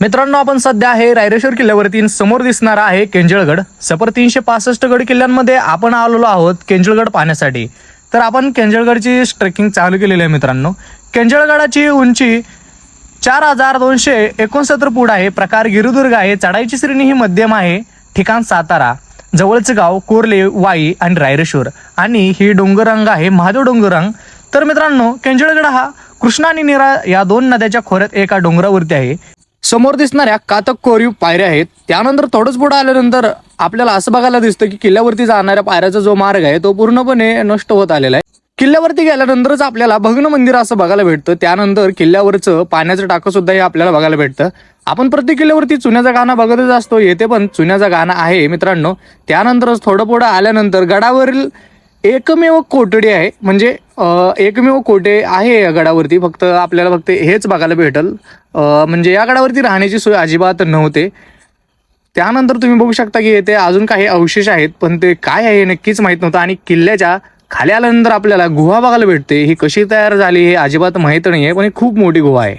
मित्रांनो आपण सध्या आहे रायरेश्वर किल्ल्यावरती. समोर दिसणारा आहे केंजळगड. सपर तीनशे पासष्ट गड किल्ल्यांमध्ये आपण आलेलो आहोत केंजळगड पाहण्यासाठी. तर आपण केंजळगडची ट्रेकिंग चालू केलेली आहे मित्रांनो. केंजळगडाची उंची चार हजार दोनशे एकोणसत्तर फूट आहे. प्रकार गिरुदुर्ग आहे. चढाईची श्रेणी ही मध्यम आहे. ठिकाण सातारा. जवळचं गाव कोरले वाई आणि रायरेश्वर. आणि ही डोंगररंग आहे महादेव डोंगररंग तर मित्रांनो केंजळगड हा कृष्णा आणि निरा या दोन नद्याच्या खोऱ्यात एका डोंगरावरती आहे. समोर दिसणाऱ्या कातक कोरीव पायऱ्या आहेत. त्यानंतर थोडंच पुढे आल्यानंतर आपल्याला असं बघायला दिसतं की किल्ल्यावरती जाणाऱ्या पायऱ्याचा जो मार्ग आहे तो पूर्णपणे नष्ट होत आलेला आहे. किल्ल्यावरती गेल्यानंतरच आपल्याला भग्न मंदिर असं बघायला भेटतं. त्यानंतर किल्ल्यावरचं पाण्याचं टाकं सुद्धा हे आपल्याला बघायला भेटतं. आपण प्रत्येक किल्ल्यावरती चुन्याचा गाणं बघतच असतो. येथे पण चुन्याचा गाणं आहे मित्रांनो. त्यानंतरच थोडं पुढं आल्यानंतर गडावरील एकमेव कोटडी आहे म्हणजे एकमेव कोटे आहे या गडावरती? फक्त आपल्याला फक्त हेच बघायला भेटल. म्हणजे या गडावरती राहण्याची सोय अजिबात नव्हते. त्यानंतर तुम्ही बघू शकता की येथे अजून काही अवशेष आहेत पण ते काय आहे हे नक्कीच माहीत नव्हतं आणि किल्ल्याच्या खाली आल्यानंतर आपल्याला गुहा बघायला भेटते. ही कशी तयार झाली हे अजिबात माहीत नाही आहे पण ही खूप मोठी गुहा आहे.